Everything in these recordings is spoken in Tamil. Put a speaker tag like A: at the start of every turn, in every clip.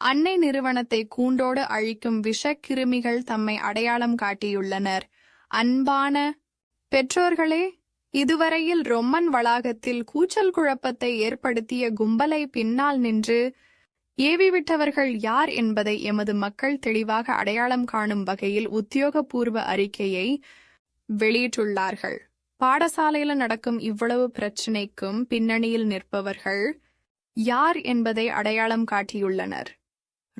A: அன்னை நிறுவனத்தை கூண்டோடு அழிக்கும் விஷக்கிருமிகள் தம்மை அடையாளம் காட்டியுள்ளனர். அன்பான பெற்றோர்களே இதுவரையில் ரொம்மன் வளாகத்தில் கூச்சல் குழப்பத்தை ஏற்படுத்திய கும்பலை பின்னால் நின்று ஏவிவிட்டவர்கள் யார் என்பதை எமது மக்கள் தெளிவாக அடையாளம் காணும் வகையில் உத்தியோகபூர்வ அறிக்கையை வெளியிட்டுள்ளார்கள். பாடசாலையில நடக்கும் இவ்வளவு பிரச்சினைக்கும் பின்னணியில் நிற்பவர்கள் யார் என்பதை அடையாளம் காட்டியுள்ளனர்.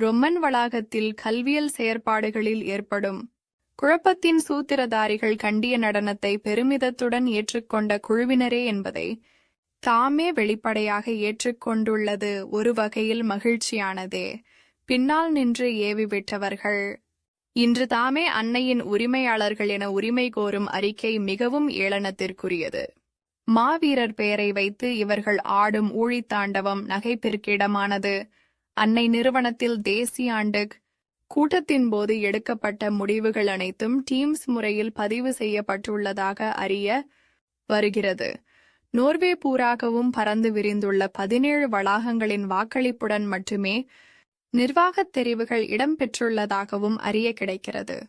A: ரொம்மன் வளாகத்தில் கல்வியல் செயற்பாடுகளில் ஏற்படும். குழப்பத்தின் சூத்திரதாரிகள் கண்டிய நடனத்தை பெருமிதத்துடன் ஏற்றுக்கொண்ட குழுவினரே என்பதை தாமே வெளிப்படையாக ஏற்றுக்கொண்டுள்ளது. ஒரு வகையில் மகிழ்ச்சியானதே. பின்னால் நின்று ஏவிவிட்டவர்கள் இன்று தாமே அன்னையின் உரிமையாளர்கள் என உரிமை கோரும் அறிக்கை மிகவும் ஏளனத்திற்குரியது. மாவீரர் பெயரை வைத்து இவர்கள் ஆடும் ஊழித்தாண்டவம் நகைப்பிற்கிடமானது அன்னை நிறுவனத்தில் தேசிய ஆண்டு கூட்டத்தின் போது எடுக்கப்பட்ட முடிவுகள் அனைத்தும் டீம்ஸ் முறையில் பதிவு செய்யப்பட்டுள்ளதாக அறிய வருகிறது. நோர்வே பூராகவும் பறந்து விரிந்துள்ள பதினேழு வளாகங்களின் வாக்களிப்புடன் மட்டுமே நிர்வாகத் தெரிவுகள் இடம்பெற்றுள்ளதாகவும் அறிய கிடைக்கிறது.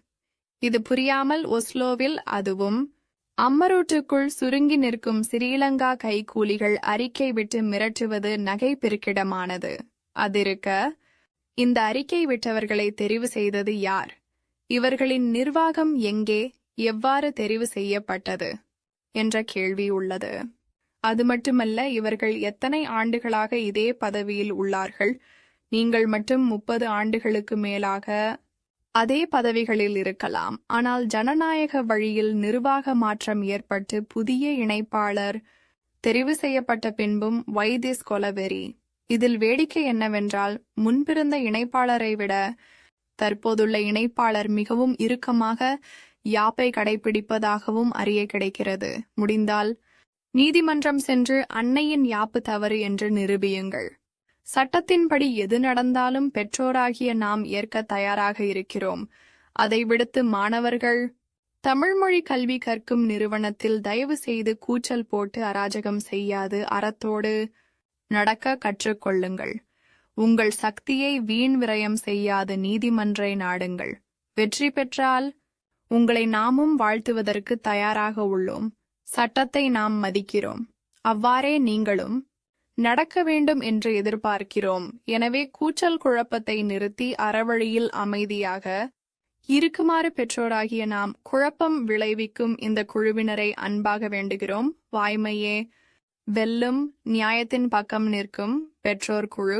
A: இது புரியாமல் ஒஸ்லோவில் அதுவும் அம்மரூட்டுக்குள் சுருங்கி நிற்கும் சிறீலங்கா கைக்கூலிகள் அறிக்கை விட்டு மிரட்டுவது நகை பெருக்கிடமானது. அதிருக்க இந்த அறிக்கை விட்டவர்களை தெரிவு செய்தது யார்? இவர்களின் நிர்வாகம் எங்கே எவ்வாறு தெரிவு செய்யப்பட்டது? என்ற கேள்வி உள்ளது. அது மட்டுமல்ல இவர்கள் எத்தனை ஆண்டுகளாக இதே பதவியில் உள்ளார்கள்? நீங்கள் மட்டும் முப்பது ஆண்டுகளுக்கு மேலாக அதே பதவிகளில் இருக்கலாம். ஆனால் ஜனநாயக வழியில் நிர்வாக மாற்றம் ஏற்பட்டு புதிய இணைப்பாளர் தெரிவு செய்யப்பட்ட பின்பும் வைதிஸ் கொலவெறி. இதில் வேடிக்கை என்னவென்றால் முன்பிருந்த இணைப்பாளரை விட தற்போதுள்ள இணைப்பாளர் மிகவும் இறுக்கமாக யாப்பை கடைபிடிப்பதாகவும் அறிய கிடைக்கிறது. முடிந்தால் நீதிமன்றம் சென்று அன்னையின் யாப்பு தவறு என்று நிரூபியுங்கள். சட்டத்தின்படி எது நடந்தாலும் பெற்றோராகிய நாம் ஏற்க தயாராக இருக்கிறோம். அதை விடுத்து மாணவர்கள் தமிழ்மொழி கல்வி கற்கும் நிறுவனத்தில் தயவு செய்து கூச்சல் போட்டு அராஜகம் செய்யாது. அறத்தோடு நடக்க கற்றுக்கொள்ளுங்கள். உங்கள் சக்தியை வீண் விரயம் செய்யாத நீதிமன்றை நாடுங்கள். வெற்றி பெற்றால் உங்களை நாமும் வாழ்த்துவதற்கு தயாராக உள்ளோம். சட்டத்தை நாம் மதிக்கிறோம். அவ்வாறே நீங்களும் நடக்க வேண்டும் என்று எதிர்பார்க்கிறோம். எனவே கூச்சல் குழப்பத்தை நிறுத்தி அறவழியில் அமைதியாக இருக்குமாறு பெற்றோராகிய நாம் குழப்பம் விளைவிக்கும் இந்த குழுவினரை அன்பாக வேண்டுகிறோம். வாய்மையே வெல்லும் நியாயத்தின் பக்கம் நிற்கும் பெற்றோர் குழு